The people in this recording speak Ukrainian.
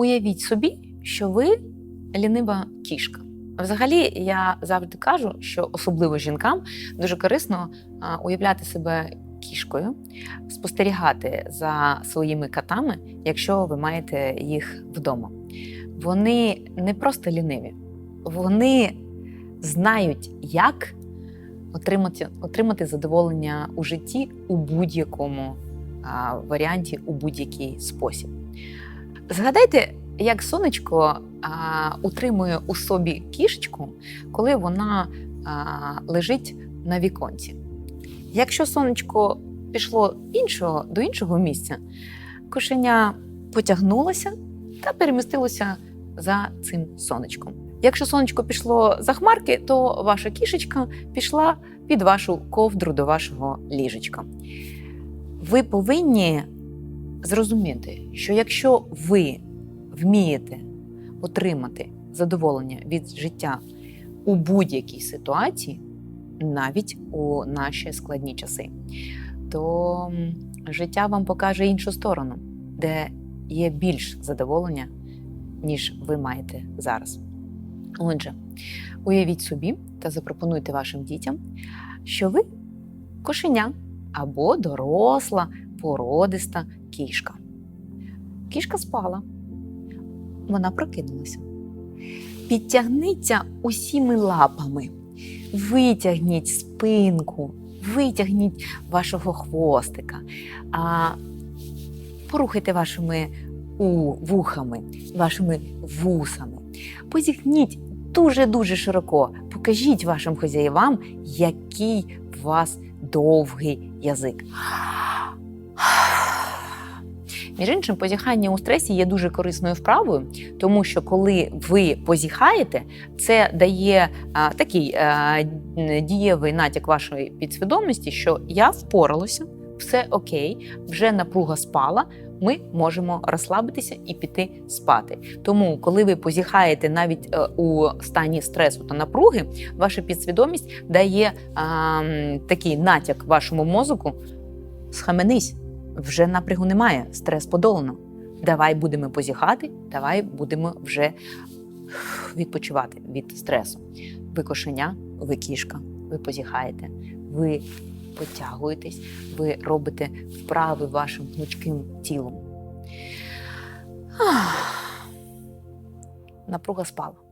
Уявіть собі, що ви лінива кішка. Взагалі, я завжди кажу, що особливо жінкам дуже корисно уявляти себе кішкою, спостерігати за своїми котами, якщо ви маєте їх вдома. Вони не просто ліниві, вони знають, як отримати, отримати задоволення у житті у будь-якому варіанті, у будь-який спосіб. Згадайте, як сонечко а, утримує у собі кішечку, коли вона а, лежить на віконці. Якщо сонечко пішло іншого, до іншого місця, кошеня потягнулося та перемістилося за цим сонечком. Якщо сонечко пішло за хмарки, то ваша кішечка пішла під вашу ковдру до вашого ліжечка. Ви повинні зрозуміти, що якщо ви вмієте отримати задоволення від життя у будь-якій ситуації, навіть у наші складні часи, то життя вам покаже іншу сторону, де є більш задоволення, ніж ви маєте зараз. Отже, уявіть собі та запропонуйте вашим дітям, що ви кошеня або доросла, породиста кішка. Кішка спала, вона прокинулася. Підтягніться усіми лапами, витягніть спинку, витягніть вашого хвостика, а, порухайте вашими вухами, вашими вусами. Позіхніть дуже-дуже широко. Покажіть вашим хазяївам, який у вас довгий язик. Між іншим, позіхання у стресі є дуже корисною вправою, тому що коли ви позіхаєте, це дає а, такий а, дієвий натяк вашої підсвідомості, що я впоралася, все окей, вже напруга спала. Ми можемо розслабитися і піти спати. Тому, коли ви позіхаєте навіть е, у стані стресу та напруги, ваша підсвідомість дає а, такий натяк вашому мозку: схаменись, вже напрягу немає, стрес подолано. Давай будемо позіхати, давай будемо вже відпочивати від стресу. Ви кошеня, ви кішка, ви позіхаєте, ви потягуєтесь, ви робите вправи вашим гнучким тілом. Напруга спала.